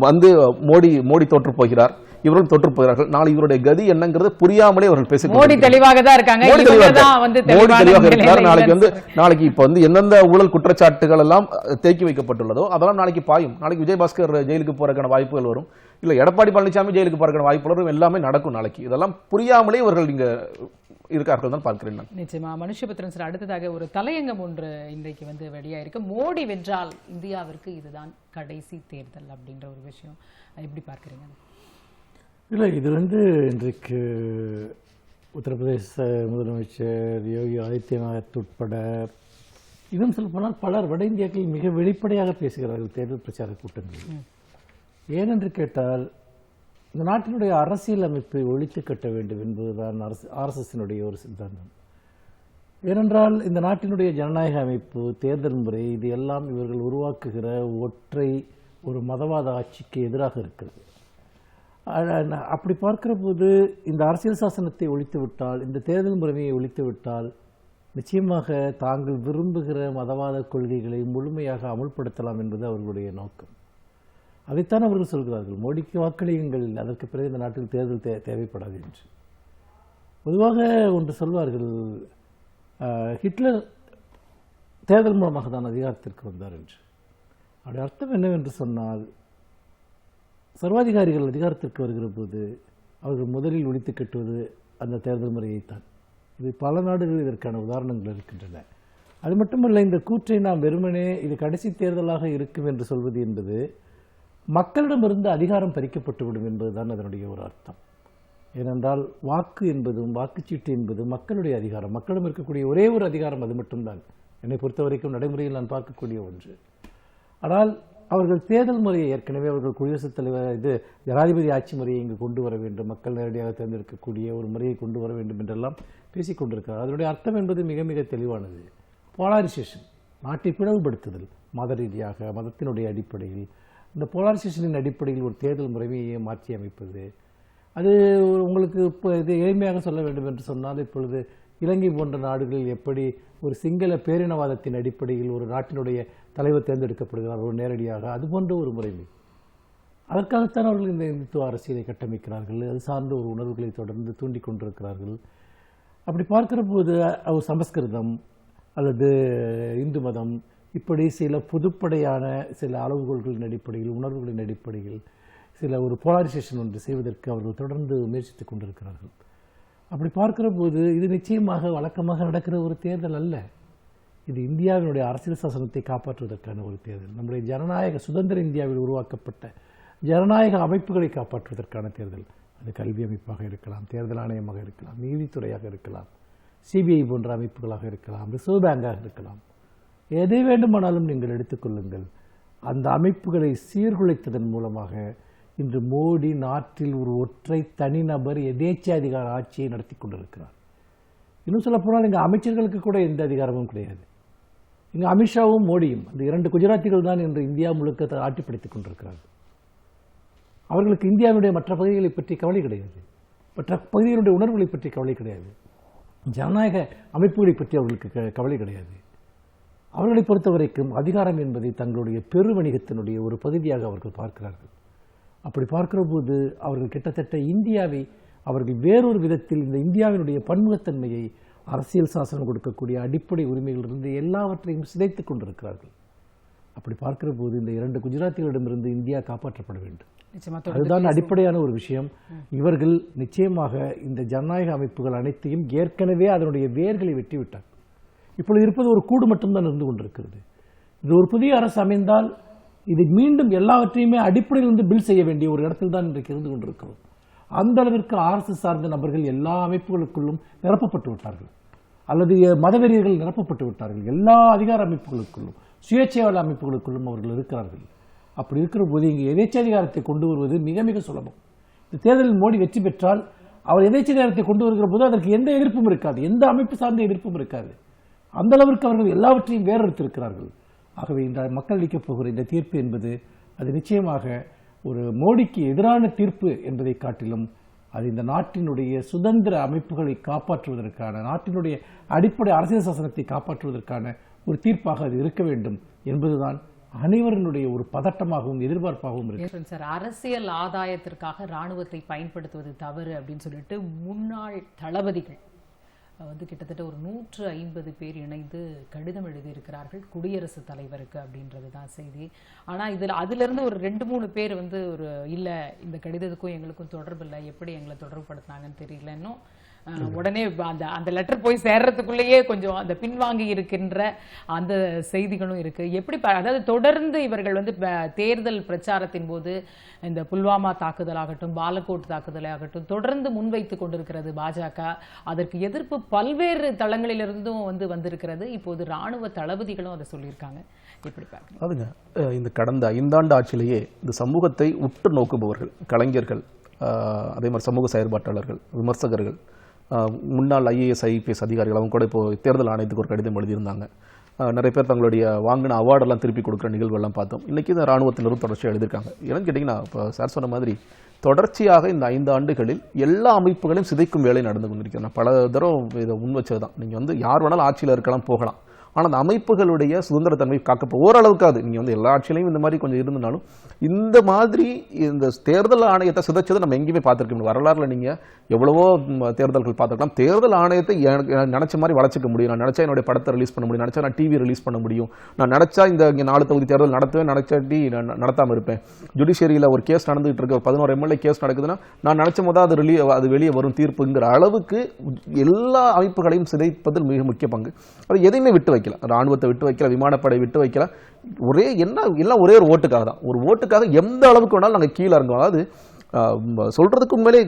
வந்து மோடி மோடி தோற்று போகிறார். இவர்கள் தோற்று போகிறார்கள். நாளை இவருடைய கதி என்னங்கிறது புரியாமலே அவர்கள் பேசி மோடி தெளிவாக தான் இருக்காங்க. மோடி தெளிவாக இருக்கிறார். நாளைக்கு வந்து நாளைக்கு இப்ப வந்து எந்தெந்த ஊழல் குற்றச்சாட்டுகள் எல்லாம் தேக்கி வைக்கப்பட்டுள்ளதோ அதெல்லாம் நாளைக்கு பாயும். நாளைக்கு விஜயபாஸ்கர் ஜெயிலுக்கு போறதுக்கான வாய்ப்புகள் வரும். இல்ல எடப்பாடி பழனிசாமி ஜெயிலுக்கு போறதுக்கான வாய்ப்புகள் வரும் எல்லாமே நடக்கும் நாளைக்கு. இதெல்லாம் புரியாமலே இவர்கள் இங்க இருக்கார்கள் தான் பார்க்கிறேன் நான். நிச்சயமா. மனுஷபுத்திரன் சார் அடுத்ததாக ஒரு தலையங்கம் ஒன்று இன்றைக்கு வந்து வெளியாயிருக்கு. மோடி வென்றால் இந்தியாவிற்கு இதுதான் கடைசி தேர்தல் அப்படின்ற ஒரு விஷயம். எப்படி பார்க்கறீங்க? இல்லை இது வந்து இன்றைக்கு உத்தரப்பிரதேச முதலமைச்சர் யோகி ஆதித்யநாத் உட்பட இன்னும் சொல்லப்போனால் பலர் வட இந்தியாக்கள் மிக வெளிப்படையாக பேசுகிறார்கள் தேர்தல் பிரச்சார கூட்டங்களில். ஏனென்று கேட்டால் இந்த நாட்டினுடைய அரசியல் அமைப்பை ஒழித்து கட்ட வேண்டும் என்பதுதான் அரசு ஆர்எஸ்எஸ்னுடைய ஒரு சித்தாந்தம். ஏனென்றால் இந்த நாட்டினுடைய ஜனநாயக அமைப்பு தேர்தல் முறை இது எல்லாம் இவர்கள் உருவாக்குகிற ஒற்றை ஒரு மதவாத ஆட்சிக்கு எதிராக இருக்கிறது. அப்படி பார்க்கிற போது இந்த அரசியல் சாசனத்தை ஒழித்து விட்டால் இந்த தேர்தல் முறைமையை ஒழித்து விட்டால் நிச்சயமாக தாங்கள் விரும்புகிற மதவாத கொள்கைகளை முழுமையாக அமுல்படுத்தலாம் என்பது அவர்களுடைய நோக்கம். அதைத்தான் அவர்கள் சொல்கிறார்கள். மோடிக்கு வாக்களியுங்கள் அதற்கு பிறகு இந்த நாட்டில் தேர்தல் தே தேவைப்படாது என்று. பொதுவாக ஒன்று சொல்வார்கள் ஹிட்லர் தேர்தல் மூலமாக தான் அதிகாரத்திற்கு வந்தார் என்று. அப்படி அர்த்தம் என்னவென்று சொன்னால் சர்வாதிகாரிகள் அதிகாரத்திற்கு வருகிற போது அவர்கள் முதலில் ஒழித்து கட்டுவது அந்த தேர்தல் முறையைத்தான். இது பல நாடுகளில் இதற்கான உதாரணங்கள் இருக்கின்றன. அது மட்டுமல்ல இந்த கூற்றை நாம் வெறுமனே இது கடைசி தேர்தலாக இருக்கும் என்று சொல்வது என்பது மக்களிடமிருந்து அதிகாரம் பறிக்கப்பட்டுவிடும் என்பதுதான் அதனுடைய ஒரு அர்த்தம். ஏனென்றால் வாக்கு என்பதும் வாக்குச்சீட்டு என்பதும் மக்களுடைய அதிகாரம். மக்களிடம் இருக்கக்கூடிய ஒரே ஒரு அதிகாரம் அது மட்டும்தான். என்னை பொறுத்த வரைக்கும் நடைமுறையில் நான் பார்க்கக்கூடிய ஒன்று. ஆனால் அவர்கள் தேர்தல் முறையை ஏற்கனவே அவர்கள் குடியரசுத் தலைவர் இது ஜனாதிபதி ஆட்சி முறையை இங்கு கொண்டு வர வேண்டும். மக்கள் நேரடியாக தேர்ந்தெடுக்கக்கூடிய ஒரு முறையை கொண்டு வர வேண்டும் என்றெல்லாம் பேசிக்கொண்டிருக்கிறார் அதனுடைய அர்த்தம் என்பது மிக மிக தெளிவானது. போலாரிசேஷன் நாட்டை பிளவுபடுத்துதல் மத ரீதியாக மதத்தினுடைய அடிப்படையில் இந்த போலாரிசேஷனின் அடிப்படையில் ஒரு தேர்தல் முறைமையை மாற்றி அமைப்பது. அது உங்களுக்கு இப்போ இது எளிமையாக சொல்ல வேண்டும் என்று சொன்னால் இப்பொழுது இலங்கை போன்ற நாடுகளில் எப்படி ஒரு சிங்கள பேரினவாதத்தின் அடிப்படையில் ஒரு நாட்டினுடைய தலைவர் தேர்ந்தெடுக்கப்படுகிறார் ஒரு நேரடியாக அது போன்ற ஒரு முறைமை. அதற்காகத்தான் அவர்கள் இந்த இந்துத்துவ அரசியலை கட்டமைக்கிறார்கள். அது சார்ந்த ஒரு உணர்வுகளை தொடர்ந்து தூண்டிக் கொண்டிருக்கிறார்கள். அப்படி பார்க்கிற போது அவர் சமஸ்கிருதம் அல்லது இந்து மதம் இப்படி சில புதுப்படையான சில அளவுகோல்களின் அடிப்படையில் உணர்வுகளின் அடிப்படையில் சில ஒரு போலாரிசேஷன் ஒன்று செய்வதற்கு அவர்கள் தொடர்ந்து முயற்சித்துக் கொண்டிருக்கிறார்கள். அப்படி பார்க்கிற போது இது நிச்சயமாக வழக்கமாக நடக்கிற ஒரு தேர்தல் அல்ல. இது இந்தியாவினுடைய அரசியல் சாசனத்தை காப்பாற்றுவதற்கான ஒரு தேர்தல். நம்முடைய ஜனநாயக சுதந்திர இந்தியாவில் உருவாக்கப்பட்ட ஜனநாயக அமைப்புகளை காப்பாற்றுவதற்கான தேர்தல். அது கல்வி அமைப்பாக இருக்கலாம் தேர்தல் ஆணையமாக இருக்கலாம் நீதித்துறையாக இருக்கலாம் சிபிஐ போன்ற அமைப்புகளாக இருக்கலாம் ரிசர்வ் பேங்காக இருக்கலாம். எதை வேண்டுமானாலும் நீங்கள் எடுத்துக்கொள்ளுங்கள் அந்த அமைப்புகளை சீர்குலைத்ததன் மூலமாக இன்று மோடி நாட்டில் ஒரு ஒற்றை தனிநபர் எதேச்சாதிகார ஆட்சியை நடத்தி கொண்டிருக்கிறார். இன்னும் சொல்ல போனால் இங்கே அமைச்சர்களுக்கு கூட எந்த அதிகாரமும் கிடையாது. இங்கே அமித்ஷாவும் மோடியும் அந்த இரண்டு குஜராத்திகள் தான் இன்று இந்தியா முழுக்க ஆட்சிப்படுத்திக் ஆட்டி படைத்துக் கொண்டிருக்கிறார்கள். அவர்களுக்கு இந்தியாவினுடைய மற்ற பகுதிகளை பற்றி கவலை கிடையாது. மற்ற பகுதிகளுடைய உணர்வுகளை பற்றி கவலை கிடையாது. ஜனநாயக அமைப்புகளை பற்றி அவர்களுக்கு க- கவலை கிடையாது. அவர்களை பொறுத்தவரைக்கும் அதிகாரம் என்பதை தங்களுடைய பெருவணிகத்தினுடைய ஒரு பகுதியாக அவர்கள் பார்க்கிறார்கள். அப்படி பார்க்கிற போது அவர்கள் கிட்டத்தட்ட இந்தியாவை அவர்கள் வேறொரு விதத்தில் இந்த இந்தியாவினுடைய பன்முகத்தன்மையை அரசியல் சாசனம் கொடுக்கக்கூடிய அடிப்படை உரிமைகளிலிருந்து எல்லாவற்றையும் சிதைத்துக் கொண்டிருக்கிறார்கள். அப்படி பார்க்கிற போது இந்த இரண்டு குஜராத்திகளிடமிருந்து இந்தியா காப்பாற்றப்பட வேண்டும். அதுதான் அடிப்படையான ஒரு விஷயம். இவர்கள் நிச்சயமாக இந்த ஜனநாயக அமைப்புகள் அனைத்தையும் ஏற்கனவே அதனுடைய வேர்களை வெட்டிவிட்டார் இப்பொழுது இருப்பது ஒரு கூடு மட்டும்தான் இருந்து கொண்டிருக்கிறது. இது ஒரு புதிய அரசு அமைந்தால் இது மீண்டும் எல்லாவற்றையுமே அடிப்படையில் இருந்து பில் செய்ய வேண்டிய ஒரு இடத்தில் தான் இன்றைக்கு இருந்து கொண்டிருக்கிறோம். அந்த அளவிற்கு ஆர்எஸ்எஸ் சார்ந்த நபர்கள் எல்லா அமைப்புகளுக்குள்ளும் நிரப்பப்பட்டு விட்டார்கள். அல்லது மதவெறியர்கள் நிரப்பப்பட்டு விட்டார்கள். எல்லா அதிகார அமைப்புகளுக்குள்ளும் சுயேட்சையாளர் அமைப்புகளுக்குள்ளும் அவர்கள் இருக்கிறார்கள். அப்படி இருக்கிற போது இங்கு எதேச்சாதிகாரத்தை கொண்டு வருவது மிக மிக சுலபம். இந்த தேர்தலில் மோடி வெற்றி பெற்றால் அவர் எதேச்சாதிகாரத்தை கொண்டு வருகிற போது அதற்கு எந்த எதிர்ப்பும் இருக்காது. எந்த அமைப்பு சார்ந்த எதிர்ப்பும் இருக்காது. அந்த அளவிற்கு அவர்கள் எல்லாவற்றையும் வேறறுத்திருக்கிறார்கள். ஆகவே இந்த மக்கள் அளிக்கப் போகிற இந்த தீர்ப்பு என்பது அது நிச்சயமாக ஒரு மோடிக்கு எதிரான தீர்ப்பு என்பதை காட்டிலும் அது இந்த நாட்டினுடைய சுதந்திர அமைப்புகளை காப்பாற்றுவதற்கான நாட்டினுடைய அடிப்படை அரசியல் சாசனத்தை காப்பாற்றுவதற்கான ஒரு தீர்ப்பாக அது இருக்க வேண்டும் என்பதுதான் அனைவருடைய ஒரு பதட்டமாகவும் எதிர்பார்ப்பாகவும் இருக்கு. சார் அரசியல் ஆதாயத்திற்காக ராணுவத்தை பயன்படுத்துவது தவறு அப்படின்னு சொல்லிட்டு முன்னாள் தளபதிகள் வந்து கிட்டத்தட்ட ஒரு நூற்று ஐம்பது பேர் இணைந்து கடிதம் எழுதியிருக்கிறார்கள் குடியரசுத் தலைவருக்கு அப்படின்றது தான் செய்தி. ஆனா இதுல அதுல இருந்து ஒரு ரெண்டு மூணு பேர் வந்து ஒரு இல்ல இந்த கடிதத்துக்கும் எங்களுக்கும் தொடர்பு இல்லை எப்படி எங்களை தொடர்புபடுத்தினாங்கன்னு தெரியல. இன்னும் உடனே அந்த அந்த லெட்டர் போய் சேர்றதுக்குள்ளேயே கொஞ்சம் அந்த பின்வாங்கி இருக்கின்ற அந்த செய்திகளும் இருக்கு. எப்படி அதாவது தொடர்ந்து இவர்கள் வந்து தேர்தல் பிரச்சாரத்தின் போது இந்த புல்வாமா தாக்குதலாகட்டும் பாலக்கோட் தாக்குதலாகட்டும் தொடர்ந்து முன்வைத்து கொண்டிருக்கிறது பாஜக. அதற்கு எதிர்ப்பு பல்வேறு தளங்களிலிருந்தும் வந்து வந்திருக்கிறது. இப்போது ராணுவ தளபதிகளும் அதை சொல்லியிருக்காங்க. எப்படி அதுங்க இந்த கடந்த ஐந்தாண்டு ஆட்சியிலேயே இந்த சமூகத்தை உற்று நோக்குபவர்கள் கலைஞர்கள் அதே மாதிரி சமூக செயற்பாட்டாளர்கள் விமர்சகர்கள் முன்னாள் ஐஏஎஸ் ஐபிஎஸ் அதிகாரிகள் அவங்க கூட இப்போ தேர்தல் ஆணையத்துக்கு ஒரு கடிதம் எழுதியிருந்தாங்க. நிறைய பேர் தங்களுடைய வாங்கின அவார்டெல்லாம் திருப்பி கொடுக்குற நிகழ்வுகள்லாம் பார்த்தோம். இன்றைக்கி இந்த ராணுவத்தினரும் தொடர்ச்சியாக எழுதியிருக்காங்க. என்னன்னு கேட்டிங்கன்னா இப்போ சார் சொன்ன மாதிரி தொடர்ச்சியாக இந்த ஐந்து ஆண்டுகளில் எல்லா அமைப்புகளையும் சிதைக்கும் வேலை நடந்து கொண்டிருக்கிறது. நான் பல தடவை இதை முன் வச்சது தான் நீங்கள் வந்து யார் வேணாலும் ஆட்சியில் இருக்கலாம் போகலாம். ஆனால் அந்த அமைப்புகளுடைய சுதந்திரத்தன்மை காக்கப்படும் ஓரளவுக்காது நீங்கள் வந்து எல்லா ஆட்சியிலையும் இந்த மாதிரி கொஞ்சம் இருந்தாலும் இந்த மாதிரி இந்த தேர்தல் ஆணையத்தை சிதைச்சதை நம்ம எங்கேயுமே பார்த்துருக்க முடியும் வரலாறுல நீங்கள் எவ்வளவோ தேர்தல்கள் பார்த்துருக்கலாம். தேர்தல் ஆணையத்தை எனக்கு நினச்ச மாதிரி வளர்ச்சிக்க முடியும். நான் நினச்சா என்னுடைய படத்தை ரிலீஸ் பண்ண முடியும். நினைச்சா நான் டிவி ரிலீஸ் பண்ண முடியும். நான் நினைச்சா இந்த இங்கே நாலு தொகுதி தேர்தல் நடத்தவே நினச்சாட்டி நான் நடத்தாமல் இருப்பேன். ஜுடிஷியரியில் ஒரு கேஸ் நடந்துகிட்டு இருக்கு. ஒரு பதினோரு எம்எல்ஏ கேஸ் நடக்குதுன்னா நான் நினைச்ச போது அது ரிலீ அது வெளியே வரும் தீர்ப்புங்கிற அளவுக்கு எல்லா அமைப்புகளையும் சிதைப்பதில் மிக முக்கிய பங்கு. அது எதையுமே விட்டு வைக்கல. ராணுவத்தை விட்டு வைக்கல விமானப்படை விட்டு வைக்கல. ஒரே என்ன எல்லாம் ஒரே ஒரு ஓட்டுக்காக தான். ஒரு ஓட்டுக்காக எந்த அளவுக்கு வேணாலும் நாங்கள் கீழே இறங்குவோம். அதாவது ஆஹ், சொல்றதுக்கு உண்மையிலே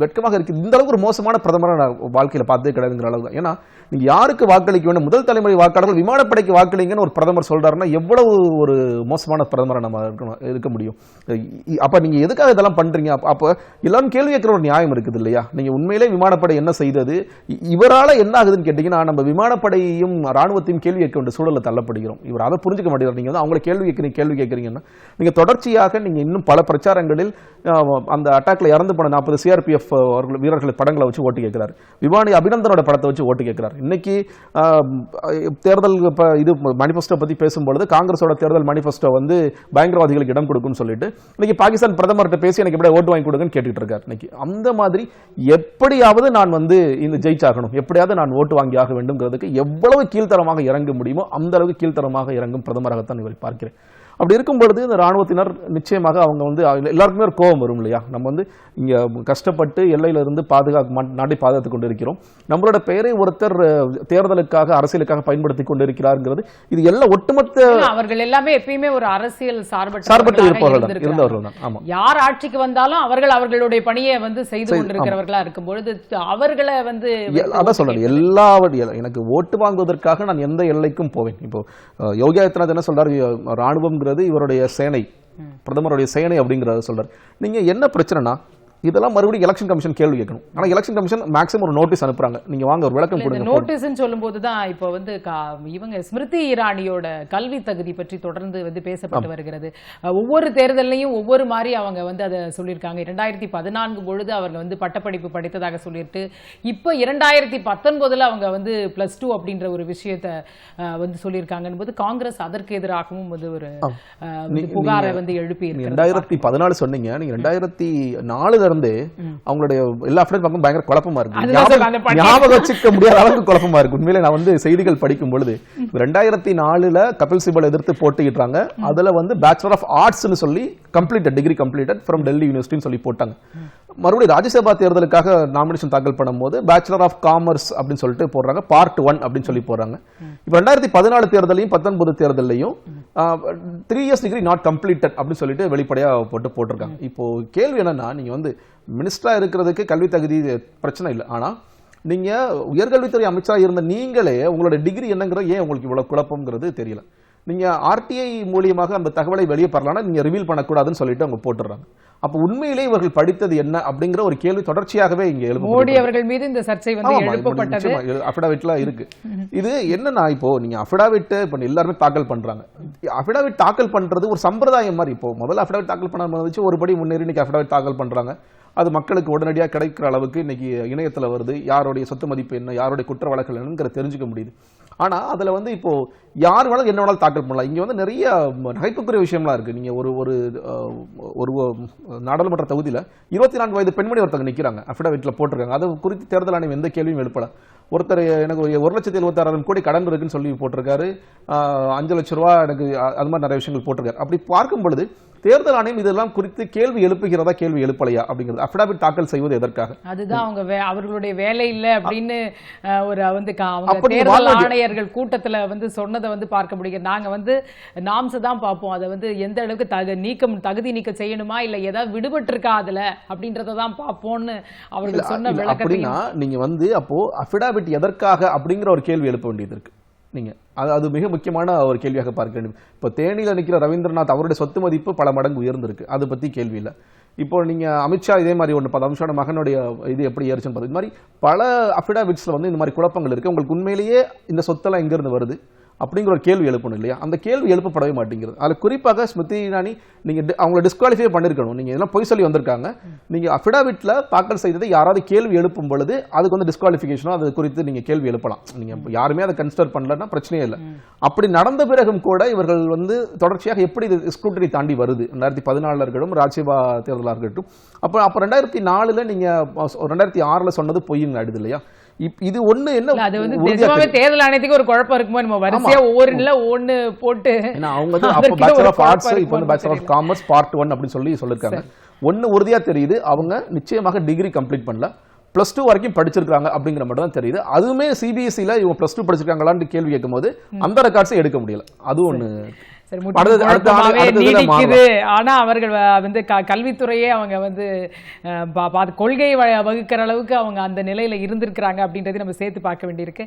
வெட்கமாக இருக்குது. இந்த அளவுக்கு ஒரு மோசமான பிரதமரை நான் வாழ்க்கையில் பார்த்தே கிடையாதுங்கிற அளவு தான் ஏன்னா நீங்கள் யாருக்கு வாக்களிக்க வேண்டும்? முதல் தலைமுறை வாக்காளர்கள் விமானப்படைக்கு வாக்களிங்கன்னு ஒரு பிரதமர் சொல்கிறாருன்னா எவ்வளவு ஒரு மோசமான பிரதமரை நம்ம இருக்கணும் இருக்க முடியும்? அப்போ நீங்கள் எதுக்காக இதெல்லாம் பண்ணுறீங்க அப்போ அப்போ எல்லாரும் கேள்வி கேட்குற ஒரு நியாயம் இருக்குது இல்லையா? நீங்கள் உண்மையிலே விமானப்படை என்ன செய்தது? இவரால் என்ன ஆகுதுன்னு கேட்டிங்கன்னா நம்ம விமானப்படையையும் ராணுவத்தையும் கேள்வி கேட்க வேண்டிய சூழலில் தள்ளப்படுகிறோம். இவர் அதை புரிஞ்சுக்க மாட்டேங்கிறார். நீங்கள் வந்து அவங்களை கேள்வி கேட்குறீங்க கேள்வி கேட்குறீங்கன்னா நீங்கள் தொடர்ச்சியாக நீங்கள் இன்னும் பல பிரச்சாரங்களில் அந்த அட்டாக்ல இறந்து போன நாற்பது சிஆர்பிஎஃப் அவர்கள் வீரர்கள் படங்களை வச்சு ஓட்டு கேட்கிறார். விமானி அபிநந்தனோட படத்தை வச்சு ஓட்டு கேட்கிறார். இன்னைக்கு தேர்தல் இப்போ இது மேனிஃபெஸ்டோ பத்தி பேசும்பொழுது காங்கிரஸோட தேர்தல் மேனிஃபெஸ்டோ வந்து பயங்கரவாதிகளுக்கு இடம் கொடுக்கும்னு சொல்லிட்டு இன்னைக்கு பாகிஸ்தான் பிரதமர்கிட்ட பேசி எனக்கு எப்படி ஓட்டு வாங்கி கொடுங்கன்னு கேட்டுட்டு இருக்காரு. இன்னைக்கு அந்த மாதிரி எப்படியாவது நான் வந்து இந்த ஜெயிச்சாகணும். எப்படியாவது நான் ஓட்டு வாங்கி ஆக வேண்டும்ங்கிறதுக்கு எவ்வளவு கீழ்த்தரமாக இறங்க முடியுமோ அந்த அளவுக்கு கீழ்த்தரமாக இறங்கும் பிரதமராகத்தான் இவரை பார்க்கிறேன். அப்படி இருக்கும் பொழுது இந்த ராணுவத்தினர் நிச்சயமாக அவங்க வந்து எல்லாருக்குமே ஒரு கோபம் வரும் இல்லையா? நம்ம வந்து இங்க கஷ்டப்பட்டு எல்லையில இருந்து பாதுகாக்க நாட்டை பாதுகாத்துக் கொண்டிருக்கிறோம். நம்மளோட பெயரை ஒருத்தர் தேர்தலுக்காக அரசியலுக்காக பயன்படுத்தி கொண்டிருக்கிறாருங்கிறது இது எல்லாம் ஒட்டுமொத்த அவர்கள் எல்லாமே எப்பயுமே ஒரு அரசியல் சார்பட்டு சார்பட்ட இருப்பவர்கள் இருந்தவர்கள் தான் ஆமா. யார் ஆட்சிக்கு வந்தாலும் அவர்கள் அவர்களுடைய பணியை வந்து செய்து கொண்டிருக்கிறவர்களா இருக்கும் பொழுது அவர்களை வந்து அதான் சொல்றேன். எல்லா எனக்கு ஓட்டு வாங்குவதற்காக நான் எந்த எல்லைக்கும் போவேன். இப்போ யோகி ஆதித்யநாத் என்ன சொல்றாரு? அஹ், ராணுவம்ங்கிறது இவருடைய சேனை. பிரதமருடைய சேனை அப்படிங்கறத சொல்றாரு. நீங்க என்ன பிரச்சனைனா இதெல்லாம் மறுபடியும் எலெக்ஷன் கமிஷன் கேள்வி கேட்கணும். ஆனா எலெக்ஷன் கமிஷன் மேக்ஸிமம் ஒரு நோட்டீஸ் அனுப்புறாங்க. நீங்க வாங்க ஒரு விளக்கம் கொடுங்க நோட்டீஸ்னு சொல்லும்போது தான் இப்போ வந்து இவங்க ஸ்மிருதி இரானியோட கல்வி தகுதி பற்றி தொடர்ந்து வந்து பேசப்பட்டு வருகிறது. ஒவ்வொரு தேர்தல்லையும் ஒவ்வொரு மாதிரி அவங்க வந்து அதை சொல்லியிருக்காங்க. இரண்டாயிரத்தி பதினான்கு பொழுது அவங்க வந்து பட்டப்படிப்பு படித்ததாக சொல்லிட்டு இப்போ இரண்டாயிரத்தி பத்தொன்பதுல அவங்க வந்து பிளஸ் டூ அப்படின்ற ஒரு விஷயத்த வந்து சொல்லியிருக்காங்கன்னு போது காங்கிரஸ் அதற்கு எதிராகவும் வந்து ஒரு புகாரை வந்து எழுப்பி நீங்க இருக்கிறது ரெண்டாயிரத்தி பதினாலு சொன்னீங்க. நீங்க ரெண்டாயிரத்தி நாலுல இருந்தே அவங்களுடைய எல்லா அப்டேட் பக்கம் பயங்கர குழப்பமா இருக்கு. ஞாபகம் வச்சுக்க முடியாத அளவுக்கு குழப்பமா இருக்கு. உண்மையிலே நான் வந்து செய்திகள் படிக்கும் பொழுது ரெண்டாயிரத்தி நாலுல கபில் சிபல் எதிர்த்து போட்டியிட்டாங்க அதுல வந்து பேச்சுலர் ஆஃப் ஆர்ட்ஸ்னு சொல்லி completed degree completed from Delhi யூனிவர்சிட்டின்னு சொல்லி போட்டாங்க. மறுபடியும் ராஜ்யசபா தேர்தலுக்காக நாமினேஷன் தாக்கல் பண்ணும்போது பேச்சுலர் ஆஃப் காமர்ஸ் அப்படின்னு சொல்லிட்டு போடுறாங்க. பார்ட் ஒன் அப்படின்னு சொல்லி போடுறாங்க. இப்போ ரெண்டாயிரத்தி பதினாலு தேர்தலையும் பத்தொன்பது தேர்தலையும் three years degree not completed அப்படின்னு சொல்லிட்டு வெளிப்படையா போட்டு போட்டிருக்காங்க. இப்போ கேள்வி என்னன்னா நீங்க வந்து மினிஸ்டரா இருக்கிறதுக்கு கல்வி தகுதி பிரச்சனை இல்லை. ஆனா நீங்க உயர்கல்வித்துறை அமைச்சரா இருந்த நீங்களே உங்களோட டிகிரி என்னங்கிறது ஏன் உங்களுக்கு இவ்வளவு குழப்பம்ங்கிறது தெரியல. நீங்க ஆர்டிஐ மூலியமாக அந்த தகவலை வெளியே பரலாம்னா நீங்க ரிவீல் பண்ணக்கூடாதுன்னு சொல்லிட்டு அவங்க போட்டுறாங்க அப்ப உண்மையிலே இவர்கள் படித்தது என்ன அப்படிங்கிற ஒரு கேள்வி தொடர்ச்சியாகவே இங்க எழுப்ப மோடி அவர்கள் மீது இந்த சர்ச்சை வந்து எழுப்பப்பட்டது. அஃபிடாவிட்லாம் இருக்கு. இது என்னன்னா இப்போ நீங்க அஃபிடாவிட் இப்ப எல்லாருமே தாக்கல் பண்றாங்க. அஃபிடாவிட் தாக்கல் பண்றது ஒரு சம்பிரதாயம் மாதிரி. இப்போ முதல்ல அஃபிடாவிட் தாக்கல் பண்ண வச்சு ஒரு படி முன்னேறி இன்னைக்கு அஃபிடாவிட் தாக்கல் பண்றாங்க. அது மக்களுக்கு உடனடியாக கிடைக்கிற அளவுக்கு இன்னைக்கு இணையத்துல வருது. யாருடைய சொத்து மதிப்பு என்ன யாருடைய குற்ற வழக்குகள் என்னங்கிற தெரிஞ்சுக்க முடியுது. ஆனால் அதில் வந்து இப்போது யார் வேணாலும் என்ன வேணாலும் தாக்கல் பண்ணலாம். இங்கே வந்து நிறைய நகைப்புக்குரிய விஷயம்லாம் இருக்குது நீங்கள் ஒரு ஒரு ஒரு நாடாளுமன்ற தொகுதியில் இருபத்தி நான்கு வயது பெண்மணி ஒருத்தங்க நிற்கிறாங்க அஃபிடவிட்டில் போட்டிருக்காங்க. அது குறித்து தேர்தல் ஆணையம் எந்த கேள்வியும் எழுப்பலை. ஒருத்தர் எனக்கு ஒரு லட்சத்தி எழுபத்தாறாயிரம் கோடி கடன் இருக்குன்னு சொல்லி போட்டிருக்காரு. அஞ்சு லட்ச ரூபா எனக்கு அது மாதிரி நிறைய விஷயங்கள் போட்டிருக்காரு. அப்படி பார்க்கும் பொழுது தேர்தல் ஆணையம் இதெல்லாம் குறித்து கேள்வி எழுப்புகிறதா கேள்வி எழுப்பலையா அப்படிங்கிறது அஃபிடாவிட் தாக்கல் செய்வது எதற்காக? அதுதான் அவங்க அவர்களுடைய வேலை இல்ல அப்படின்னு ஒரு வந்து தேர்தல் ஆணையர்கள் கூட்டத்துல வந்து சொன்னதை வந்து பார்க்க முடியும் நாங்க வந்து நாம்ஸ் தான் பார்ப்போம். அதை வந்து எந்த அளவுக்கு தகு நீக்கம் தகுதி நீக்கம் செய்யணுமா? இல்ல ஏதாவது விடுபட்டு இருக்கா அதுல? அப்படின்றத தான் பார்ப்போம்னு அவர்கள் சொன்ன விளக்கத்தையும் அப்படின்னா நீங்க வந்து அப்போ அஃபிடாவிட் எதற்காக அப்படிங்கிற ஒரு கேள்வி எழுப்ப வேண்டியது இருக்கு. நீங்கள் அது அது மிக முக்கியமான ஒரு கேள்வியாக பார்க்க வேண்டும். இப்போ தேனியில் நிற்கிற ரவீந்திரநாத் அவருடைய சொத்து மதிப்பு பல மடங்கு உயர்ந்திருக்கு. அதை பற்றி கேள்வி இல்லை. இப்போ நீங்கள் அமித்ஷா இதே மாதிரி ஒன்று பார்த்து அமித்ஷாவோட மகனுடைய இது எப்படி ஏறிச்சுன்னு பார்த்து இது மாதிரி பல அஃபிடாவிட்ஸில் வந்து இந்த மாதிரி குழப்பங்கள் இருக்குது உங்களுக்கு உண்மையிலேயே இந்த சொத்தெல்லாம் எங்கேருந்து வருது? அப்படிங்கிற ஒரு கேள்வி எழுப்பணும் இல்லையா? அந்த கேள்வி எழுப்பப்படவே மாட்டேங்கிறது. அதில் குறிப்பாக ஸ்மிருதி இரானி நீங்க டி- அவங்கள டிஸ்குவாலிஃபை பண்ணிருக்கணும். நீங்க இதெல்லாம் பொய் சொல்லி வந்திருக்காங்க. நீங்க அஃபிடாவிட்ல தாக்கல் செய்ததை யாராவது கேள்வி எழுப்பும் பொழுது அதுக்கு வந்து டிஸ்குவாலிஃபிகேஷனோ அது குறித்து நீங்க கேள்வி எழுப்பலாம். நீங்க யாருமே அதை கன்சிடர் பண்ணலன்னா பிரச்சனையே இல்லை. அப்படி நடந்த பிறகும் கூட இவர்கள் வந்து தொடர்ச்சியாக எப்படி இது ஸ்க்ரூட்டரி தாண்டி வருது? ரெண்டாயிரத்தி பதினாலுல இருக்கட்டும் ராஜ்யசபா தேர்தலாக இருக்கட்டும். அப்போ அப்போ ரெண்டாயிரத்தி நாலுல நீங்க ரெண்டாயிரத்தி ஆறுல சொன்னது பொய்ன்னு ஆயிடுது இல்லையா? இது ஒண்ணு என்ன அது வந்து நிஜமாவே தேர்தல் ஆணையத்துக்கு ஒரு குழப்பம் இருக்குமோ நம்ம வரிசையா ஒவ்வொரு இல்ல ஒண்ணு போட்டு அவங்க அப்போ பேச்சுலர் ஆஃப் ஆர்ட்ஸ் இப்போ வந்து bachelor of commerce part one அப்படின்னு சொல்லி சொல்லியிருக்காங்க ஒன்னு உறுதியா தெரியுது. அவங்க நிச்சயமாக டிகிரி கம்ப்ளீட் பண்ணல. பிளஸ் டூ வரைக்கும் படிச்சிருக்காங்க அப்படிங்கிற மட்டும் தான் தெரியுது. அதுவுமே சிபிஎஸ்சியில் இவங்க பிளஸ் டூ படிச்சிருக்காங்களான்னு கேள்வி கேட்கும்போது அந்த ரெக்கார்ட்ஸை எடுக்க முடியல. அது ஒண்ணு. நீடிக்குது. ஆனா அவர்கள் வந்து கல்வித்துறையே அவங்க வந்து கொள்கை வகுக்கிற அளவுக்கு அவங்க அந்த நிலையில இருந்திருக்கிறாங்க அப்படின்றதை நம்ம சேர்த்து பார்க்க வேண்டியிருக்கு.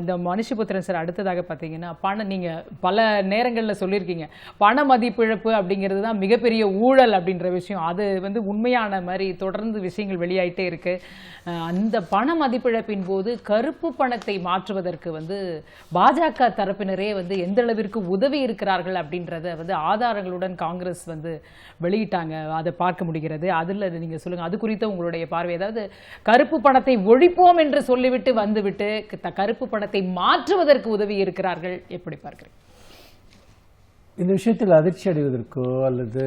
இந்த மனுஷபுத்திரன் சார் அடுத்ததாக பார்த்தீங்கன்னா பணம் நீங்க பல நேரங்கள்ல சொல்லியிருக்கீங்க. பண மதிப்பிழப்பு அப்படிங்கிறது தான் மிகப்பெரிய ஊழல் அப்படின்ற விஷயம். அது வந்து உண்மையான மாதிரி தொடர்ந்து விஷயங்கள் வெளியாயிட்டே இருக்கு. அந்த பண மதிப்பிழப்பின் போது கருப்பு பணத்தை மாற்றுவதற்கு வந்து பாஜக தரப்பினரே வந்து எந்த அளவிற்கு உதவி இருக்கிறார்கள் அப்படின்றத வந்து ஆதாரங்களுடன் காங்கிரஸ் வந்து வெளியிட்டாங்க. அதை பார்க்க முடிகிறது. அதில் நீங்க சொல்லுங்க. அது குறித்த உங்களுடைய பார்வை. அதாவது கருப்பு பணத்தை ஒழிப்போம் என்று சொல்லிவிட்டு வந்துவிட்டு கருப்பு பணத்தை மாற்றுவதற்கு உதவி இருக்கிறார்கள். எப்படி பார்க்கிறீங்க? இந்த விஷயத்தில் அதிர்ச்சி அடைவதற்கோ அல்லது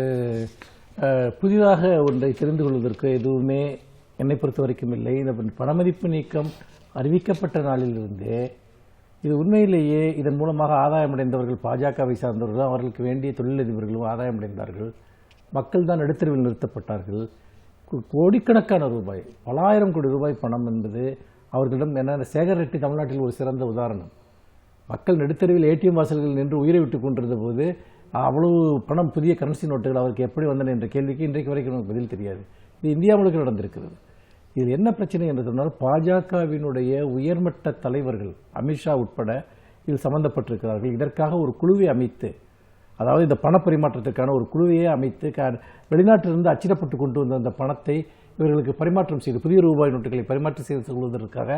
புதிதாக ஒன்றை தெரிந்து கொள்வதற்கோ எதுவுமே என்னை பொறுத்த வரைக்கும் இல்லை. இந்த பணமதிப்பு நீக்கம் அறிவிக்கப்பட்ட நாளிலிருந்தே இது உண்மையிலேயே இதன் மூலமாக ஆதாயம் அடைந்தவர்கள் பாஜகவை சார்ந்தவர்கள் அவர்களுக்கு வேண்டிய தொழிலதிபர்களும் ஆதாயம் அடைந்தார்கள் மக்கள் தான் நடுத்தருவில் நிறுத்தப்பட்டார்கள். கோடிக்கணக்கான ரூபாய் பலாயிரம் கோடி ரூபாய் பணம் என்பது அவர்களிடம் என்ன சேகர் ரெட்டி தமிழ்நாட்டில் ஒரு சிறந்த உதாரணம். மக்கள் நடுத்தருவில் ஏடிஎம் வாசல்கள் நின்று உயிரை விட்டு கொண்டிருந்த போது அவ்வளவு பணம் புதிய கரன்சி நோட்டுகள் அவருக்கு எப்படி வந்தன என்ற கேள்விக்கு இன்றைக்கு வரைக்கும் நமக்கு பதில் தெரியாது. இது இந்தியா முழுக்க நடந்திருக்கிறது. இது என்ன பிரச்சனை என்று சொன்னால் பாஜகவினுடைய உயர்மட்ட தலைவர்கள் அமித்ஷா உட்பட இதில் சம்பந்தப்பட்டிருக்கிறார்கள். இதற்காக ஒரு குழுவை அமைத்து அதாவது இந்த பண பரிமாற்றத்திற்கான ஒரு குழுவையே அமைத்து க- வெளிநாட்டிலிருந்து அச்சிடப்பட்டு கொண்டு வந்த அந்த பணத்தை இவர்களுக்கு பரிமாற்றம் செய்து புதிய ரூபாய் நோட்டுகளை பரிமாற்றம் செய்து கொள்வதற்காக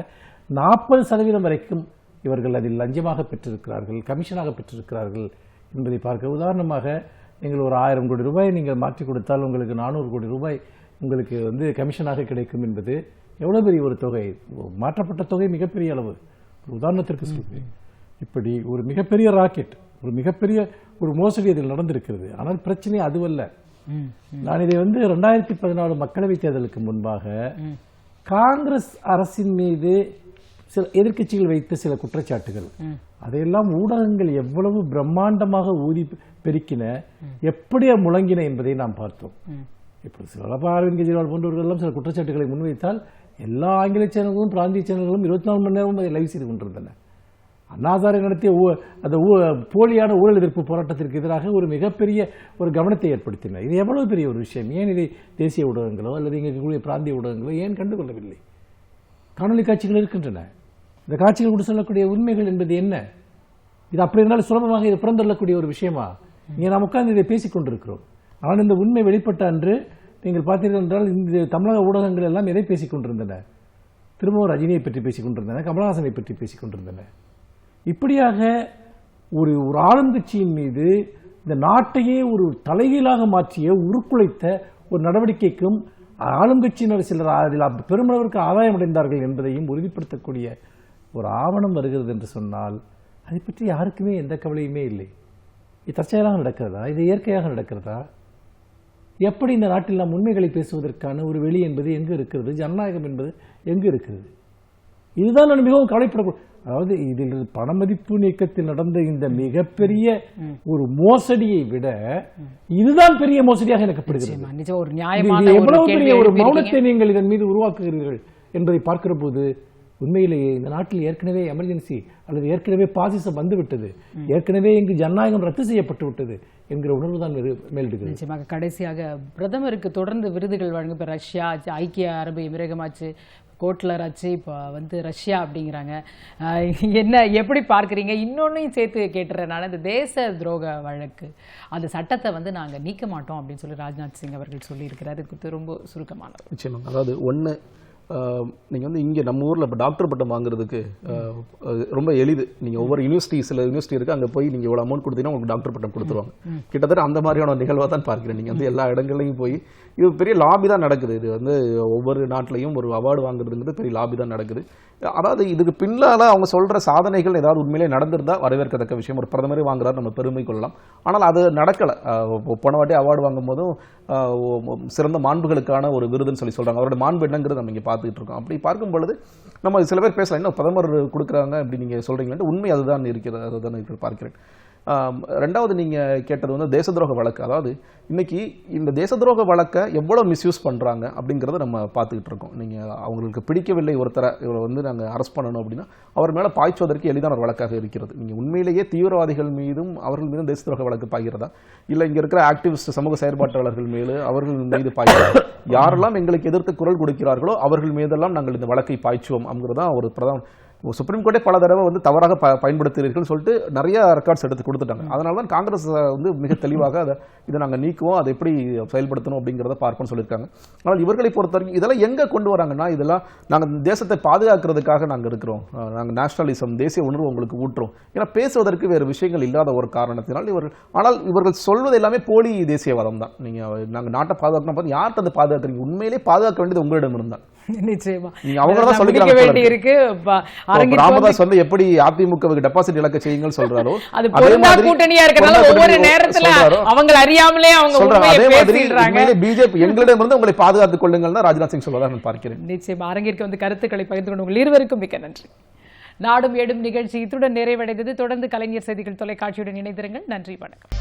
நாற்பது சதவீதம் வரைக்கும் இவர்கள் அதில் லஞ்சமாக பெற்றிருக்கிறார்கள் கமிஷனாக பெற்றிருக்கிறார்கள் என்பதை பார்க்க. உதாரணமாக நீங்கள் ஒரு ஆயிரம் கோடி ரூபாய் நீங்கள் மாற்றி கொடுத்தால் உங்களுக்கு நானூறு கோடி ரூபாய் உங்களுக்கு வந்து கமிஷனாக கிடைக்கும் என்பது எவ்வளவு பெரிய ஒரு தொகை? மாற்றப்பட்ட தொகை மிகப்பெரிய அளவு. உதாரணத்திற்கு சொல்கிறேன் இப்படி ஒரு மிகப்பெரிய ராக்கெட் ஒரு மிகப்பெரிய ஒரு மோசடி அதில் நடந்திருக்கிறது. ஆனால் பிரச்சனை அதுவல்ல. நான் இதை வந்து ரெண்டாயிரத்தி பதினாலு மக்களவைத் தேர்தலுக்கு முன்பாக காங்கிரஸ் அரசின் மீது சில எதிர்க்கட்சிகள் வைத்த சில குற்றச்சாட்டுகள். அதையெல்லாம் ஊடகங்கள் எவ்வளவு பிரம்மாண்டமாக ஊதி பெருக்கின எப்படி முழங்கின என்பதை நாம் பார்த்தோம். இப்போ சில அரவிந்த் கெஜ்ரிவால் போன்றவர்கள் சில குற்றச்சாட்டுகளை முன்வைத்தால் எல்லா ஆங்கில சேனல்களும் பிராந்திய சேனல்களும் இருபத்தி நாலு மணி நேரமும் அதை லைவ் செய்து கொண்டிருந்தன. அண்ணாசாரை நடத்திய அந்த ஊ- போலியான ஊழல் எதிர்ப்பு போராட்டத்திற்கு எதிராக ஒரு மிகப்பெரிய ஒரு கவனத்தை ஏற்படுத்தின. இது எவ்வளவு பெரிய ஒரு விஷயம்? ஏன் இதை தேசிய ஊடகங்களோ அல்லது இங்கே இருக்கக்கூடிய பிராந்திய ஊடகங்களோ ஏன் கண்டுகொள்ளவில்லை? காணொலி காட்சிகள் இருக்கின்றன. இந்த காட்சிகள் கூட சொல்லக்கூடிய உண்மைகள் என்பது என்ன? இது அப்படி இருந்தாலும் சுலபமாக இது புறந்தள்ளக்கூடிய ஒரு விஷயமா? இங்கே நாம் உட்கார்ந்து இதை பேசிக் கொண்டிருக்கிறோம் ஆனால் இந்த உண்மை வெளிப்பட்ட அன்று நீங்கள் பார்த்தீர்கள் என்றால் இந்த தமிழக ஊடகங்கள் எல்லாம் எதை பேசிக் கொண்டிருந்தன? திரும்பவும் ரஜினியை பற்றி பேசிக் கொண்டிருந்தன கமலஹாசனை பற்றி பேசிக் கொண்டிருந்தன. இப்படியாக ஒரு ஒரு ஆளுங்கட்சியின் மீது இந்த நாட்டையே ஒரு தலைகீழாக மாற்றிய உருக்குலைத்த ஒரு நடவடிக்கைக்கும் ஆளுங்கட்சியினர் சிலர் அதில் பெருமளவிற்கு ஆதாயம் அடைந்தார்கள் என்பதையும் உறுதிப்படுத்தக்கூடிய ஒரு ஆவணம் வருகிறது என்று சொன்னால் அதை பற்றி யாருக்குமே எந்த கவலையுமே இல்லை. இது தற்செயலாக நடக்கிறதா? இது இயற்கையாக நடக்கிறதா? எப்படி இந்த நாட்டில் நாம் உண்மைகளை பேசுவதற்கான ஒரு வெளி என்பது எங்கு இருக்கிறது? ஜனநாயகம் என்பது எங்கு இருக்கிறது? இதுதான் நான் மிகவும் கவலைப்படக்கூடிய அதாவது இதில் பணமதிப்பு நீக்கத்தில் நடந்த இந்த மிகப்பெரிய ஒரு மோசடியை விட இதுதான் பெரிய மோசடியாக எனக்கு படுகிறது. எவ்வளவு பெரிய ஒரு. மௌனத்தை நீங்கள் இதன் மீது உருவாக்குகிறீர்கள் என்பதை பார்க்கிற போது உண்மையிலேயே இந்த நாட்டில் ஏற்கனவே எமர்ஜென்சி அல்லது ஏற்கனவே பாசிசம் வந்துவிட்டது. ஏற்கனவே இங்கு ஜனநாயகம் ரத்து செய்யப்பட்டு விட்டது என்கிற உணர்வு தான் மேலிடுகிறது. நிச்சயமாக கடைசியாக பிரதமருக்கு தொடர்ந்து விருதுகள் வழங்கும் இப்போ ரஷ்யா ஆச்சு, ஐக்கிய அரபு எமிரகமாச்சு கோட்லர் ஆச்சு இப்போ வந்து ரஷ்யா அப்படிங்கிறாங்க. என்ன எப்படி பார்க்குறீங்க? இன்னொன்னையும் சேர்த்து கேட்டுறேன் நான் இந்த தேச துரோக வழக்கு அந்த சட்டத்தை வந்து நாங்கள் நீக்க மாட்டோம் அப்படின்னு சொல்லி ராஜ்நாத் சிங் அவர்கள் சொல்லியிருக்கிறார். இது குறித்து ரொம்ப சுருக்கமானது. நிச்சயமாக அதாவது ஒன்று அஹ், நீங்க வந்து இங்க நம்ம ஊர்ல இப்போ டாக்டர் பட்டம் வாங்குறதுக்கு ரொம்ப எளிது. நீங்க ஒவ்வொரு யூனிவர்சிட்டி சில யூனிவர்சிட்டி இருக்கு அங்க போய் நீங்க இவ்வளவு அமௌண்ட் கொடுத்தீங்கன்னா உங்களுக்கு டாக்டர் பட்டம் கொடுத்துருவாங்க. கிட்டத்தட்ட அந்த மாதிரியான நிகழ்வா தான் பார்க்கிறேன். நீங்க வந்து எல்லா இடங்களையும் போய் இது பெரிய லாபி தான் நடக்குது. இது வந்து ஒவ்வொரு நாட்டிலையும் ஒரு அவார்டு வாங்குறதுங்கிறது பெரிய லாபி தான் நடக்குது. அதாவது இதுக்கு பின்னால் அவங்க சொல்கிற சாதனைகள் ஏதாவது உண்மையிலே நடந்திருந்தா வரவேற்கத்தக்க விஷயம். ஒரு பிரதமரே வாங்குறாரு நம்ம பெருமை கொள்ளலாம். ஆனால் அது நடக்கலை. போன வாட்டி அவார்டு வாங்கும் போதும் சிறந்த மாண்புகளுக்கான ஒரு விருதுன்னு சொல்லி சொல்கிறாங்க அவரோட மாண்பு என்னங்கிறது நம்ம இங்கே பார்த்துக்கிட்டு இருக்கோம். அப்படி பார்க்கும் பொழுது நம்ம சில பேர் பேசலாம். இன்னும் பிரதமர் கொடுக்குறாங்க அப்படி நீங்கள் சொல்றீங்கன்னு உண்மை அதுதான் இருக்கிறது அதுதான் இருக்கிறது பார்க்கிறேன். ரெண்டாவது நீங்கள் கேட்டது வந்து தேச துரோக வழக்கு. அதாவது இன்னைக்கு இந்த தேச துரோக வழக்கை எவ்வளோ மிஸ்யூஸ் பண்ணுறாங்க அப்படிங்கிறத நம்ம பார்த்துக்கிட்டு இருக்கோம். நீங்கள் அவங்களுக்கு பிடிக்கவில்லை ஒருத்தரை இவரை வந்து நாங்கள் அரெஸ்ட் பண்ணணும் அப்படின்னா அவர் மேலே பாய்ச்சுவதற்கு எளிதான ஒரு வழக்காக இருக்கிறது. நீங்கள் உண்மையிலேயே தீவிரவாதிகள் மீதும் அவர்கள் மீதும் தேச துரோக வழக்கு பாய்கிறதா? இல்லை இங்கே இருக்கிற ஆக்டிவிஸ்ட் சமூக செயற்பாட்டாளர்கள் மீது அவர்கள் மீது பாய்கிறதா? யாரெல்லாம் எங்களுக்கு எதிர்த்து குரல் கொடுக்கிறார்களோ அவர்கள் மீதெல்லாம் நாங்கள் இந்த வழக்கை பாய்ச்சுவோம் அப்படிங்கிறதான் ஒரு பிரதான சுப்ரீம் கோர்ட்டே பல தடவை வந்து தவறாக ப பயன்படுத்துகிறீர்கள் சொல்லிட்டு நிறைய ரெக்கார்ட்ஸ் எடுத்து கொடுத்துட்டாங்க. அதனால தான் காங்கிரஸ் வந்து மிக தெளிவாக அதை இதை நாங்கள் நீக்குவோம் அதை எப்படி செயல்படுத்தணும் அப்படிங்கிறத பார்ப்போம்னு சொல்லியிருக்காங்க. ஆனால் இவர்களை பொறுத்த வரைக்கும் இதெல்லாம் எங்கே கொண்டு வராங்கன்னா இதெல்லாம் நாங்கள் தேசத்தை பாதுகாக்கிறதுக்காக நாங்கள் இருக்கிறோம். நாங்கள் நேஷனலிசம் தேசிய உணர்வு உங்களுக்கு ஊட்டுறோம். ஏன்னா பேசுவதற்கு வேறு விஷயங்கள் இல்லாத ஒரு காரணத்தினால் இவர்கள் ஆனால் இவர்கள் சொல்வது எல்லாமே போலி தேசியவாதம் தான் நீங்கள் நாங்கள் நாட்டை பாதுகாக்கணும் பார்த்து யார்கிட்ட வந்து பாதுகாக்கிறீங்க? உண்மையிலே பாதுகாக்க வேண்டியது உங்களிடம் இருந்தால் <laughs> நிச்சயமா. முடிக்க போல வேண்டி இருக்கு. ராமதாஸ் வந்து எப்படி அதிமுகவுக்கு டெபாசிட் இழக்க செய்யுங்கள் சொல்றாரோ <laughs> அது பொருந்தா கூட்டணியா இருக்கறனால ஒவ்வொரு நேரத்துல சொல்றாரோ, அவங்க அறியாமலே அவங்க சொல்றாங்க அதே மாதிரி உண்மையிலே பிஜேபி எங்களிடமிருந்து உங்களை பாதுகாத்துக் கொள்ளுங்கள் தான் ராஜ்நாத் சிங் சொல்வதாக நான் பார்க்கிறேன். நிச்சயமா. அரங்கிற்கு வந்து கருத்துக்களை பகிர்ந்து கொண்டு உங்கள் இருவருக்கும் மிக்க நன்றி. நாடும் ஏடும் நிகழ்ச்சி இத்துடன் நிறைவடைந்தது. தொடர்ந்து கலைஞர் செய்திகள் தொலைக்காட்சியுடன் இணைந்திருங்கள். நன்றி வணக்கம்.